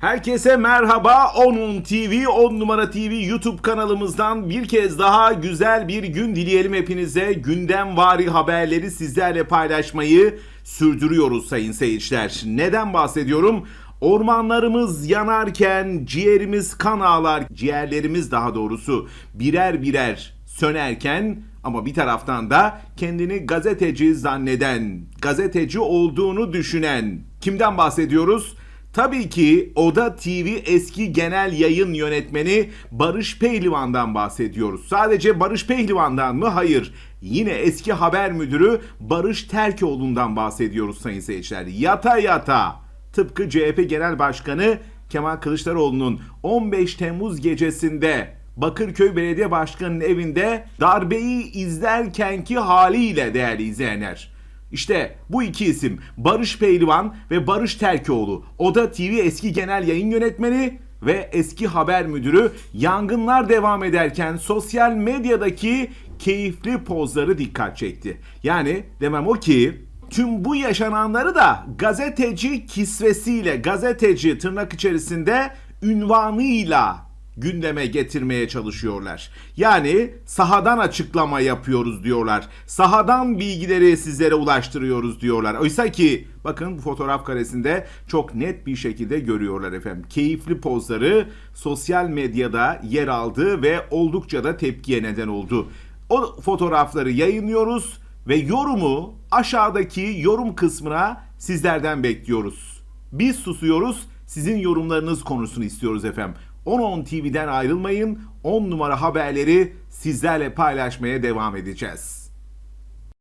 Herkese merhaba. Onun TV, 10 numara TV YouTube kanalımızdan bir kez daha güzel bir gün dileyelim hepinize. Gündem vari haberleri sizlerle paylaşmayı sürdürüyoruz sayın seyirciler. Neden bahsediyorum? Ormanlarımız yanarken ciğerimiz kan ağlar, ciğerlerimiz daha doğrusu birer birer sönerken ama bir taraftan da kendini gazeteci zanneden, gazeteci olduğunu düşünen kimden bahsediyoruz? Tabii ki Oda TV eski genel yayın yönetmeni Barış Pehlivan'dan bahsediyoruz. Sadece Barış Pehlivan'dan mı? Hayır. Yine eski haber müdürü Barış Terkoğlu'ndan bahsediyoruz sayın seyirciler. Yata yata tıpkı CHP Genel Başkanı Kemal Kılıçdaroğlu'nun 15 Temmuz gecesinde Bakırköy Belediye Başkanı'nın evinde darbeyi izlerkenki haliyle değerli izleyenler. İşte bu iki isim Barış Pehlivan ve Barış Terkoğlu. Oda TV eski genel yayın yönetmeni ve eski haber müdürü yangınlar devam ederken sosyal medyadaki keyifli pozları dikkat çekti. Yani demem o ki tüm bu yaşananları da gazeteci kisvesiyle, gazeteci tırnak içerisinde ünvanıyla gündeme getirmeye çalışıyorlar. Yani sahadan açıklama yapıyoruz diyorlar. Sahadan bilgileri sizlere ulaştırıyoruz diyorlar. Oysa ki bakın bu fotoğraf karesinde çok net bir şekilde görüyorlar efendim. Keyifli pozları sosyal medyada yer aldı ve oldukça da tepkiye neden oldu. O fotoğrafları yayınlıyoruz ve yorumu aşağıdaki yorum kısmına sizlerden bekliyoruz. Biz susuyoruz, sizin yorumlarınız konusunu istiyoruz efendim. 10-10 TV'den ayrılmayın, 10 numara haberleri sizlerle paylaşmaya devam edeceğiz.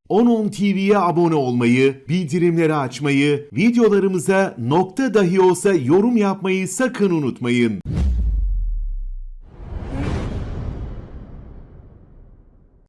10-10 TV'ye abone olmayı, bildirimleri açmayı, videolarımıza nokta dahi olsa yorum yapmayı sakın unutmayın.